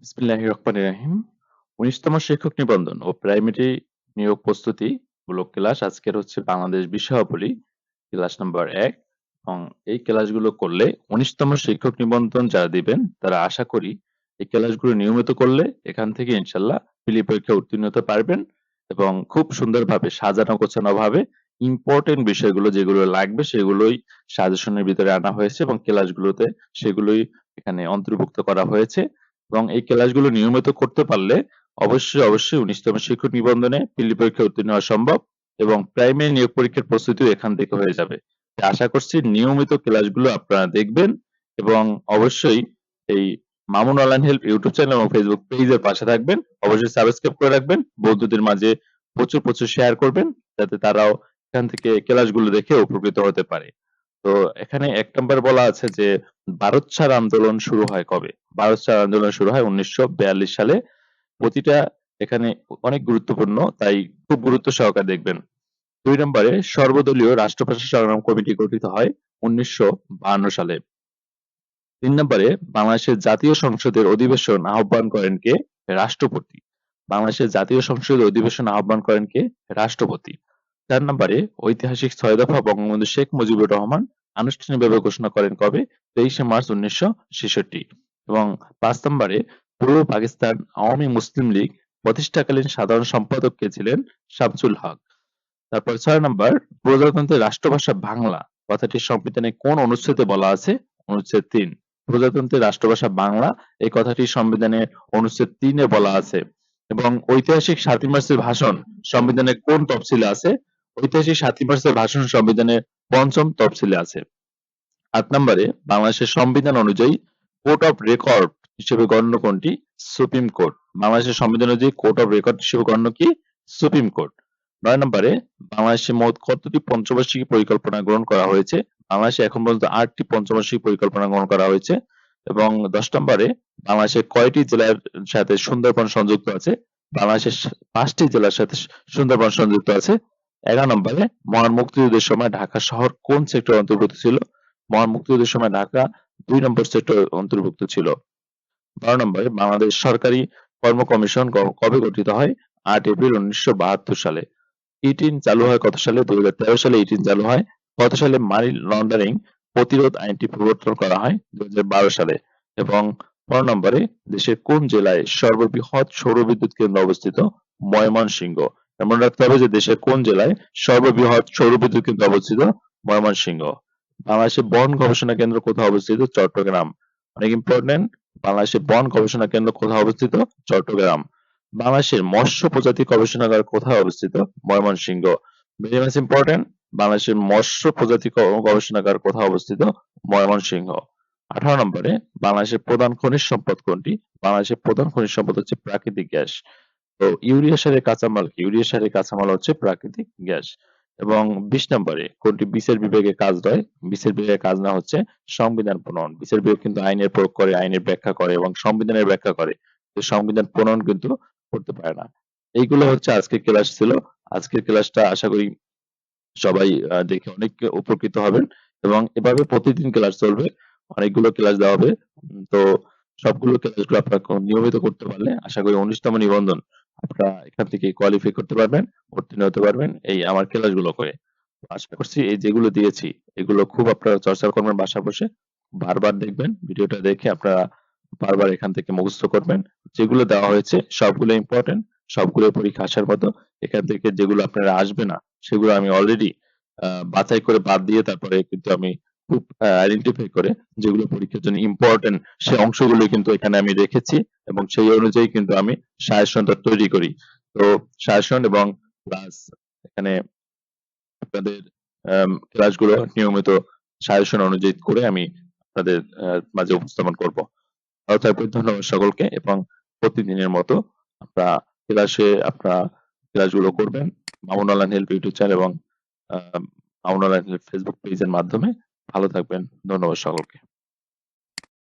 বিসমিল্লাহির রহমানির রহিম। উনিশতম শিক্ষক নিবন্ধন ও প্রাইমারি নিয়োগ প্রস্তুতি মূলক ক্লাস আজকের হচ্ছে বাংলাদেশ বিষয়াবলী, ক্লাস নাম্বার এক। এবং এই ক্লাসগুলো করলে উনিশতম শিক্ষক নিবন্ধন যারা দিবেন, তারা আশা করি এই ক্লাসগুলো নিয়মিত করলে এখান থেকে ইনশাল্লাহ পিলি পরীক্ষা উত্তীর্ণ হতে পারবেন এবং খুব সুন্দরভাবে সাজানো গোছানো ভাবে ইম্পর্টেন্ট বিষয়গুলো যেগুলো লাগবে সেগুলোই সাজেশনের ভিতরে আনা হয়েছে এবং ক্লাসগুলোতে সেগুলোই এখানে অন্তর্ভুক্ত করা হয়েছে। এবং এই ক্লাসগুলো নিয়মিত করতে পারলে অবশ্যই অবশ্যই উনিশতম শিক্ষক নিবন্ধনে পিলি পরীক্ষা উত্তীর্ণ হওয়া সম্ভব এবং প্রাইমারি নিয়োগ পরীক্ষার প্রস্তুতিও এখান থেকে হয়ে যাবে। আশা করছি নিয়মিত ক্লাসগুলো আপনারা দেখবেন এবং অবশ্যই এই Mamun online help YouTube channel এবং ফেসবুক পেজের পাশে থাকবেন। অবশ্যই সাবস্ক্রাইব করে রাখবেন, বন্ধুদের মাঝে প্রচুর প্রচুর শেয়ার করবেন, যাতে তারাও এখান থেকে ক্লাসগুলো দেখে উপকৃত হতে পারে। তো এখানে এক নম্বর বলা আছে যে, ভারত ছাড় আন্দোলন শুরু হয় কবে? ভারত ছাড় আন্দোলন শুরু হয় উনিশশো সালে। প্রতিটা এখানে অনেক গুরুত্বপূর্ণ, তাই খুব গুরুত্ব সহকারে দেখবেন। দুই নম্বরে, সর্বদলীয় রাষ্ট্রভাষা সংগ্রাম কমিটি গঠিত হয় উনিশশো সালে। তিন নম্বরে, বাংলাদেশের জাতীয় সংসদের অধিবেশন আহ্বান করেন কে? রাষ্ট্রপতি। বাংলাদেশের জাতীয় সংসদের অধিবেশন আহ্বান করেন কে? রাষ্ট্রপতি। চার নম্বরে ঐতিহাসিক ছয় দফা বঙ্গবন্ধু শেখ মুজিবুর রহমান আনুষ্ঠানিকভাবে ঘোষণা করেন কবে? তেইশে মার্চ উনিশশো ছেষট্টি। এবং পাঁচ নম্বরে পূর্ব পাকিস্তান আওয়ামী মুসলিম লীগ প্রতিষ্ঠাকালীন সাধারণ সম্পাদক কে ছিলেন? শামসুল হক। তারপর ছয় নম্বর, প্রজাতন্ত্রের রাষ্ট্রভাষা বাংলা। কথাটি সংবিধানে কোন অনুচ্ছেদে বলা আছে? অনুচ্ছেদ তিন। প্রজাতন্ত্রের রাষ্ট্রভাষা বাংলা, এই কথাটি সংবিধানের অনুচ্ছেদ তিনে বলা আছে। এবং ঐতিহাসিক সাতই মার্চের ভাষণ সংবিধানে কোন তফসিলে আছে? ঐতিহাসিক সাতই মার্চের ভাষণ সংবিধানের পঞ্চম তফসিলে আছে। আট নম্বরে বাংলাদেশের সংবিধান অনুযায়ী কোর্ট অফ রেকর্ড হিসেবে গণ্য কোনটি? Supreme court. বাংলাদেশের সংবিধান অনুযায়ী কোর্ট অফ রেকর্ড হিসেবে গণ্য কি? Supreme court. নয় নম্বরে বাংলাদেশে মোট কতটি পঞ্চবার্ষিকী পরিকল্পনা গ্রহণ করা হয়েছে? বাংলাদেশে এখন পর্যন্ত আটটি পঞ্চবার্ষিকী পরিকল্পনা গ্রহণ করা হয়েছে এবং দশ নম্বরে বাংলাদেশের কয়টি জেলার সাথে সুন্দরবন সংযুক্ত আছে? বাংলাদেশের পাঁচটি জেলার সাথে সুন্দরবন সংযুক্ত আছে। এগারো নম্বরে, মহান মুক্তিযুদ্ধের সময় ঢাকা শহর কোন সেক্টর অন্তর্ভুক্ত ছিল? মহান মুক্তিযুদ্ধের সময় ঢাকা দুই নম্বর সেক্টর অন্তর্ভুক্ত ছিল। বারো নম্বরে, বাংলাদেশ সরকারি কর্ম কমিশন কবে গঠিত হয়? আট এপ্রিল উনিশশো বাহাত্তর সালে। ইটিন চালু হয় কত সালে? দুই হাজার তেরো সালে ইটিন চালু হয়। কত সালে মানি লন্ডারিং প্রতিরোধ আইনটি প্রবর্তন করা হয়? দুই হাজার বারো সালে। এবং পনেরো নম্বরে, দেশের কোন জেলায় সর্ববৃহৎ সৌর বিদ্যুৎ কেন্দ্র অবস্থিত? ময়মনসিংহ। মনে রাখতে হবে যে দেশের কোন জেলায় সর্ববৃহৎ সৌর বিদ্যুৎ কেন্দ্র অবস্থিত? ময়মনসিংহ। বাংলাদেশের বন গবেষণা কেন্দ্র কোথায় অবস্থিত? চট্টগ্রাম। অনেক ইম্পর্টেন্ট বাংলাদেশের বন গবেষণা কেন্দ্র কোথায় অবস্থিত? চট্টগ্রাম। বাংলাদেশের মৎস্য প্রজাতি গবেষণাগার কোথায় অবস্থিত? ময়মনসিংহ। ভেরি মাচ ইম্পর্টেন্ট বাংলাদেশের মৎস্য প্রজাতি গবেষণাগার কোথায় অবস্থিত? ময়মনসিংহ। আঠারো নম্বরে, বাংলাদেশের প্রধান খনিজ সম্পদ কোনটি? বাংলাদেশের প্রধান খনিজ সম্পদ হচ্ছে প্রাকৃতিক গ্যাস। তো ইউরিয়া সারের কাঁচামাল কি? ইউরিয়া সারের কাঁচামাল হচ্ছে প্রাকৃতিক গ্যাস এবং বিশ নম্বরে কোনটি? বিশের বিভাগে কাজ দেয়। বিশের বিভাগে কাজ না হচ্ছে সংবিধান প্রণয়ন। বিশের বিভাগ কিন্তু আইনের প্রয়োগ করে, আইনের ব্যাখ্যা করে এবং সংবিধানের ব্যাখ্যা করে। সংবিধান প্রণয়ন কিন্তু করতে পারে না। এইগুলো হচ্ছে আজকের ক্লাস ছিল। আজকের ক্লাসটা আশা করি সবাই দেখে অনেক উপকৃত হবেন এবং এভাবে প্রতিদিন ক্লাস চলবে। অনেকগুলো ক্লাস দেওয়া হবে। তো সবগুলো ক্লাসগুলো আপনারা নিয়মিত করতে পারলে আশা করি উনিশতম নিবন্ধন আপনারা এখান থেকে কোয়ালিফাই করতে পারবেন উত্তীর্ণ হতে পারবেন এই আমার ক্লাসগুলো করে। আশা করছি এই যেগুলো দিয়েছি, এগুলো খুব আপনারা চর্চা করবেন বাসা বসে বারবার দেখবেন, ভিডিওটা দেখে আপনারা বারবার এখান থেকে মুখস্থ করবেন। যেগুলো দেওয়া হয়েছে সবগুলো ইম্পর্টেন্ট সবগুলো পরীক্ষা আসার মতো, এখান থেকে যেগুলো আপনারা আসবে না, সেগুলো আমি অলরেডি বাছাই করে বাদ দিয়ে তারপরে কিন্তু আমি খুব আইডেন্টিফাই করে যেগুলো পরীক্ষার জন্য ইম্পর্টেন্ট সে অংশগুলো কিন্তু এখানে আমি রেখেছি এবং সেই অনুযায়ী কিন্তু আমি সাজেশনটা তৈরি করি। তো সাজেশন এবং প্লাস এখানে আপনাদের ক্লাসগুলো নিয়মিত সাজেশন অনুযায়ী করে আমি আপনাদের মাঝে উপস্থাপন করব। তারপর ধন্যবাদ সকলকে এবং প্রতিদিনের মতো আপনারা ক্লাসে আপনারা ক্লাসগুলো করবেন। Mamun online help YouTube channel এবং মামুন হেল্প ফেসবুক পেজের মাধ্যমে ভালো থাকবেন। ধন্যবাদ সকলকে।